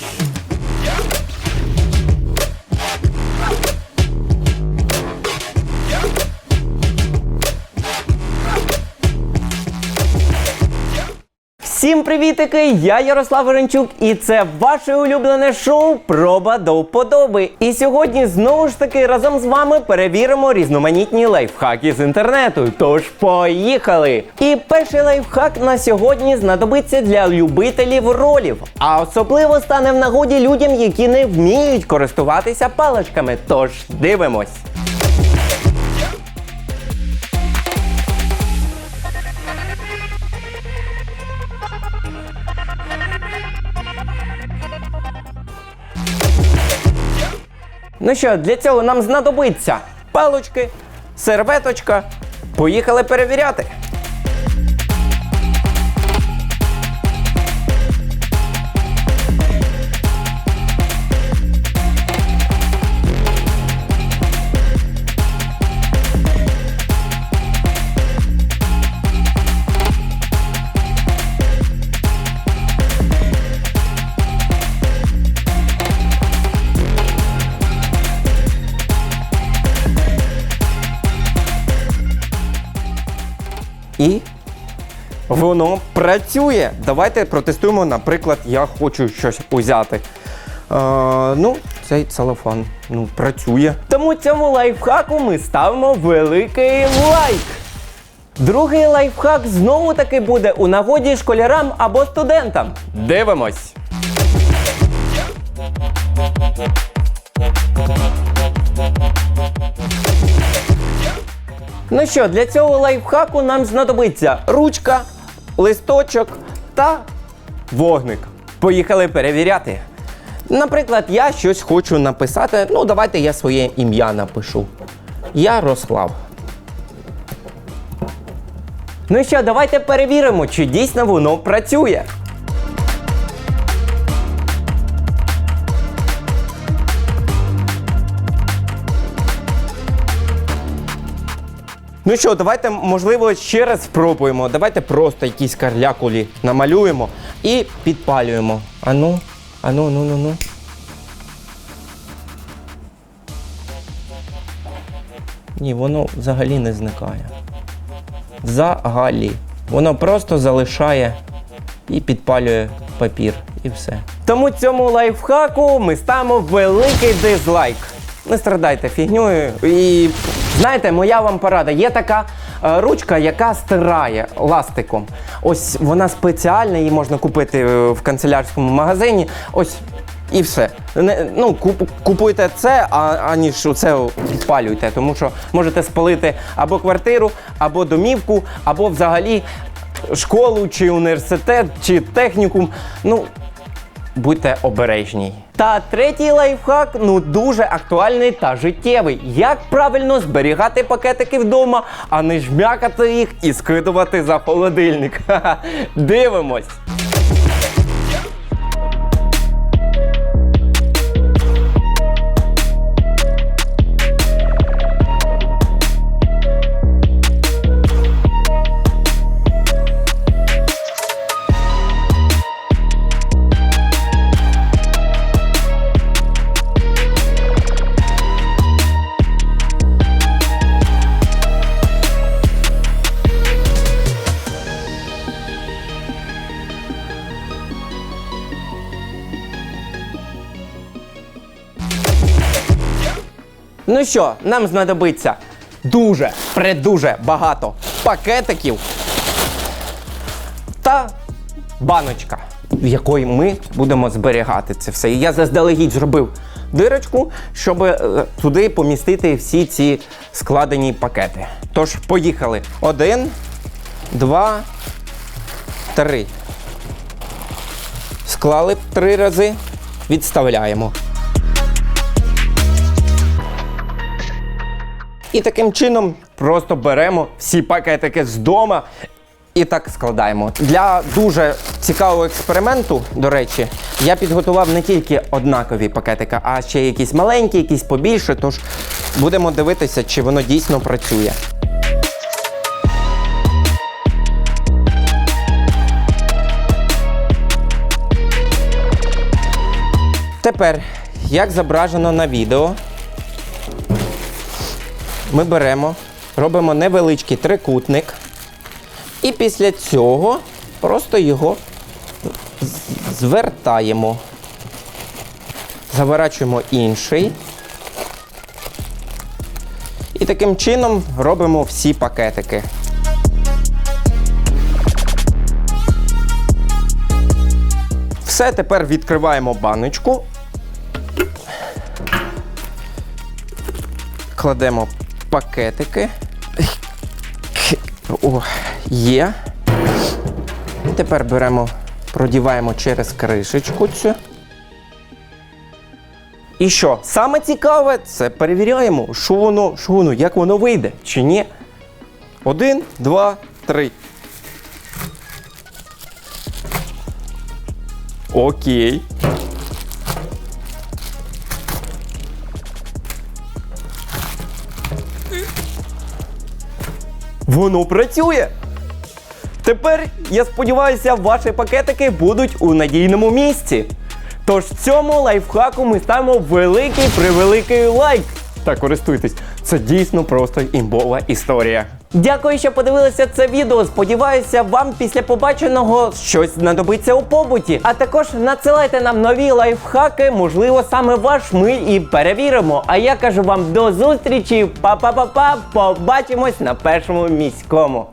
Thank you. Всім привітики! Я Ярослав Оренчук, і це ваше улюблене шоу Проба до вподоби. І сьогодні знову ж таки разом з вами перевіримо різноманітні лайфхаки з інтернету. Тож поїхали! І перший лайфхак на сьогодні знадобиться для любителів ролів, а особливо стане в нагоді людям, які не вміють користуватися паличками. Тож дивимось. Ну що, для цього нам знадобиться палочки, серветочка. Поїхали перевіряти. Воно працює. Давайте протестуємо, наприклад, я хочу щось узяти. Е, ну, цей целофан ну, працює. Тому цьому лайфхаку ми ставимо великий лайк. Другий лайфхак знову таки буде у нагоді школярам або студентам. Дивимось. Ну що, для цього лайфхаку нам знадобиться ручка, листочок та вогник. Поїхали перевіряти. Наприклад, я щось хочу написати. Ну, давайте я своє ім'я напишу. Ярослав. Ну що, давайте перевіримо, чи дійсно воно працює. Ну що, давайте, можливо, ще раз спробуємо. Давайте просто якісь карлякулі намалюємо і підпалюємо. Ану, ану, ну, ну, ну. Ні, воно взагалі не зникає. Взагалі. Воно просто залишає і підпалює папір. І все. Тому цьому лайфхаку ми ставимо великий дизлайк. Не страдайте фігньою. І знаєте, моя вам порада. Є така е, ручка, яка стирає ластиком. Ось вона спеціальна, її можна купити е, в канцелярському магазині. Ось і все. Не, ну, куп, купуйте це, а, аніж це підпалюйте, тому що можете спалити або квартиру, або домівку, або взагалі школу, чи університет, чи технікум. Ну, будьте обережні. Та третій лайфхак ну дуже актуальний та життєвий. Як правильно зберігати пакетики вдома, а не жмякати їх і скидувати за холодильник. Ха-ха. Дивимось. Ну що, нам знадобиться дуже, предуже багато пакетиків та баночка, в якої ми будемо зберігати це все. І я заздалегідь зробив дирочку, щоб е, туди помістити всі ці складені пакети. Тож, поїхали. Один, два, три. Склали три рази, відставляємо. І таким чином просто беремо всі пакетики з дома і так складаємо. Для дуже цікавого експерименту, до речі, я підготував не тільки однакові пакетики, а ще якісь маленькі, якісь побільше. Тож будемо дивитися, чи воно дійсно працює. Тепер, як зображено на відео, ми беремо, робимо невеличкий трикутник, і після цього просто його звертаємо. Заворачуємо інший. І таким чином робимо всі пакетики. Все, тепер відкриваємо баночку. Кладемо пакетики. О, є. Тепер беремо, продіваємо через кришечку цю. І що? Саме цікаве, це перевіряємо, що воно, що воно, як воно вийде, чи ні. Один, два, три. Окей. Воно працює. Тепер, я сподіваюся, ваші пакетики будуть у надійному місці. Тож цьому лайфхаку ми ставимо великий превеликий лайк. Та користуйтесь, це дійсно просто імбова історія. Дякую, що подивилися це відео. Сподіваюся, вам після побаченого щось знадобиться у побуті. А також надсилайте нам нові лайфхаки, можливо, саме ваш ми і перевіримо. А я кажу вам до зустрічі. Па-па-па-па. Побачимось на першому міському.